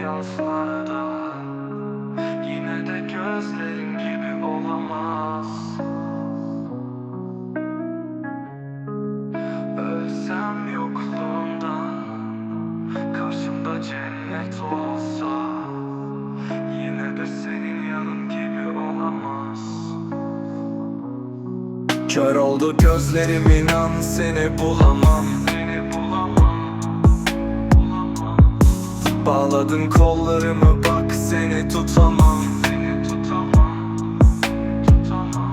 yazlarda Yine de gözlerin gibi olamaz. Ölsem yokluğundan Karşımda cennet olsa Yine de senin yanın gibi olamaz. Kör oldu gözlerim inan Seni bulamam Bağladın kollarımı bak seni tutamam. Seni tutamam Tutamam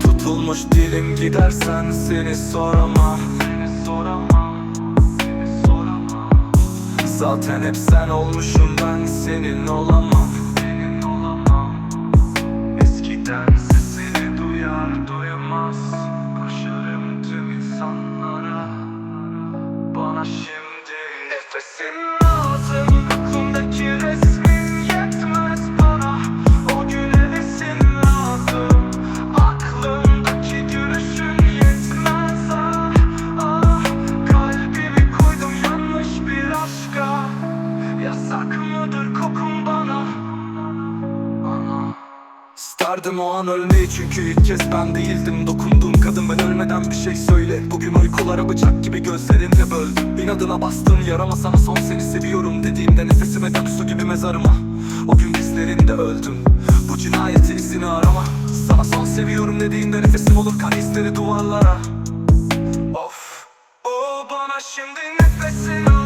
Tutulmuş dilim gidersen seni soramam. Seni soramam Seni soramam Zaten hep sen olmuşum ben senin olamam. Senin olamam Eskiden sesini duyar duymaz Koşarım tüm insanlara. Bana şimdi nefesin Yasak mıdır kokun bana? İsterdim o an ölmeyi çünkü ilk kez ben değildim. Dokunduğum kadın ben ölmeden bir şey söyle. Bugün uykulara bıçak gibi gözlerimle böldüm. İnadına bastığın yarama sana son seni seviyorum Dediğimde nefesime dök su gibi mezarıma. O gün dizlerinde öldüm. Bu cinayeti izini arama. Sana son seviyorum dediğinde nefesim olur kan izleri duvarlara. Of. O bana şimdi nefesin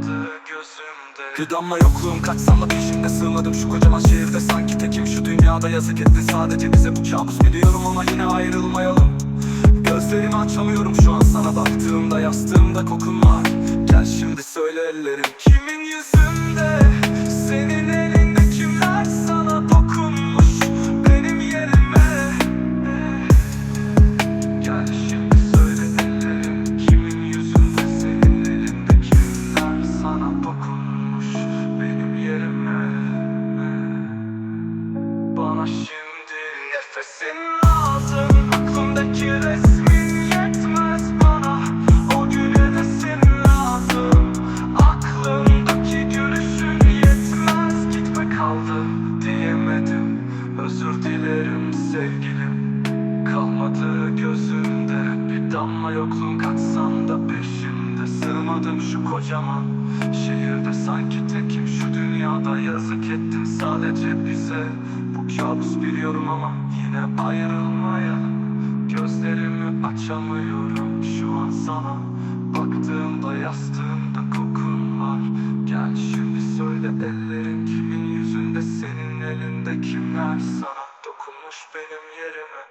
Kalmadı gözümde. Bir damla yokluğum kaçsam da peşinde sığmadım. Şu kocaman şehirde sanki tekim. Şu dünyada yazık ettin sadece bize bu kabus. Biliyorum ama yine ayrılmayalım. Gözlerimi açamıyorum şu an sana baktığımda. Yastığımda kokun var. Gel şimdi söyle ellerim Kimin yüzünde? Senin nefesin lazım Aklımdaki resmin yetmez bana. O gün hevesin lazım Aklımdaki gülüşün yetmez. Gitme kaldı diyemedim Özür dilerim sevgilim. Kalmadı gözümde Bir damla yokluğun kaçsam da peşinde Sığmadım şu kocaman Şehirde sanki tekim. Şu dünyada yazık ettin sadece bize. Bu kabus biliyorum ama yine ayrılmayalım. Gözlerimi açamıyorum şu an sana. Baktığımda yastığımda kokun var. Gel şimdi söyle ellerin kimin yüzünde Senin elinde kimler? Sana dokunmuş benim yerime